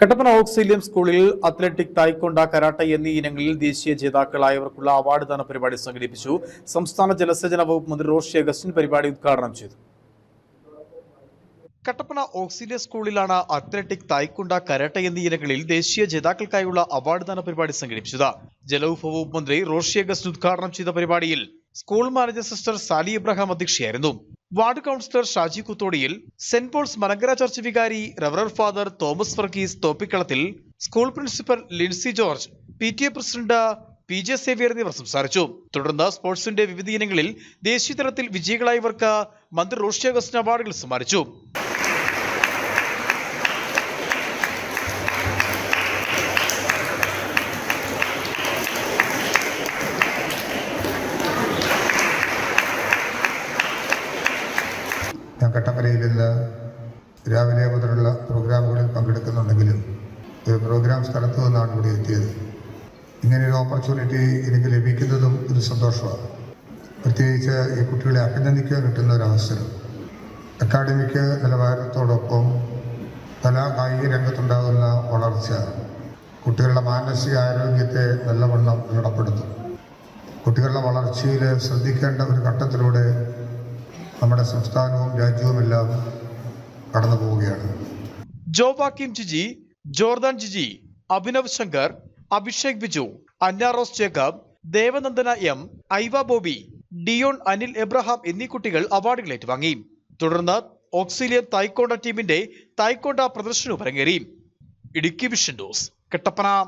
Kattappana Auxilium സ്കൂളിൽ athletic taekwondo karate എന്നീ ഇനങ്ങളിൽ ദേശീയ ജേതാക്കളായവർക്കുള്ള അവാർഡ് ദാന പരിപാടി സംഘടിപ്പിച്ചു. സംസ്ഥാന ജലസേചന വകുപ്പ് മന്ത്രി റോഷി അഗസ്റ്റിൻ പരിപാടി ഉദ്ഘാടനം ചെയ്തു. കട്ടപ്പന ഓക്സിലിയ സ്കൂളിലാണ് അത്ലറ്റിക് തായ്ക്കൊണ്ട കരാട്ട എന്നീ ഇനങ്ങളിൽ ദേശീയ ജേതാക്കൾക്കായുള്ള അവാർഡ് ദാന പരിപാടി സംഘടിപ്പിച്ചത്. ജലവിഭവ വകുപ്പ് മന്ത്രി റോഷി അഗസ്റ്റിൻ ഉദ്ഘാടനം ചെയ്ത പരിപാടിയിൽ school manager sister Sally Ibrahim അധ്യക്ഷയായിരുന്നു. Ward councillor Shaji കുത്തോടിയിൽ സെന്റ് പോൾസ് മലങ്കര ചർച്ച് വികാരി റവറർ father Thomas Varghese Thoppikkalathil school principal Lincy George P T A president P J Xavier എന്നിവർ സംസാരിച്ചു. തുടർന്ന് സ്പോർട്സിന്റെ വിവിധ ഇനങ്ങളിൽ ദേശീയ തലത്തിൽ വിജയികളായവർക്ക് മന്ത്രി റോഷി അഗസ്റ്റിന് അവാർഡുകൾ സമ്മാനിച്ചു. കട്ടപ്പനയിൽ ഇന്ന് രാവിലെ മുതലുള്ള പ്രോഗ്രാമുകളിൽ പങ്കെടുക്കുന്നുണ്ടെങ്കിലും ഒരു പ്രോഗ്രാം സ്ഥലത്തു നിന്നാണ് ഇവിടെ എത്തിയത്. ഇങ്ങനെയൊരു ഓപ്പർച്യൂണിറ്റി എനിക്ക് ലഭിക്കുന്നതും ഒരു സന്തോഷമാണ്. പ്രത്യേകിച്ച് ഈ കുട്ടികളെ അഭിനന്ദിക്കാൻ കിട്ടുന്ന ഒരു അവസരം. അക്കാഡമിക് നിലവാരത്തോടൊപ്പം കലാ കായിക രംഗത്തുണ്ടാകുന്ന വളർച്ച കുട്ടികളുടെ മാനസിക ആരോഗ്യത്തെ നല്ലവണ്ണം ദൃഢപ്പെടുത്തും. കുട്ടികളുടെ വളർച്ചയിൽ ശ്രദ്ധിക്കേണ്ട ഒരു ഘട്ടത്തിലൂടെ നമ്മുടെ സംസ്ഥാനവും രാജ്യവുമെല്ലാം കടന്നു പോവുകയാണ്. Joachim Jiji Jordan Jiji Abhinav Shankar Abhishek Biju അന്നാറോസ് Jacob Devanandana M ഐവ Bobby Dion Anil Abraham എന്നീ കുട്ടികൾ അവാർഡുകൾ ഏറ്റുവാങ്ങി തുടർന്ന് ഓക്സിലിയൻ തായ്ക്കോണ്ട ടീമിന്റെ തായ്ക്കോണ്ട പ്രദർശനവും അരങ്ങേറി. Idukki vision news Kattappana.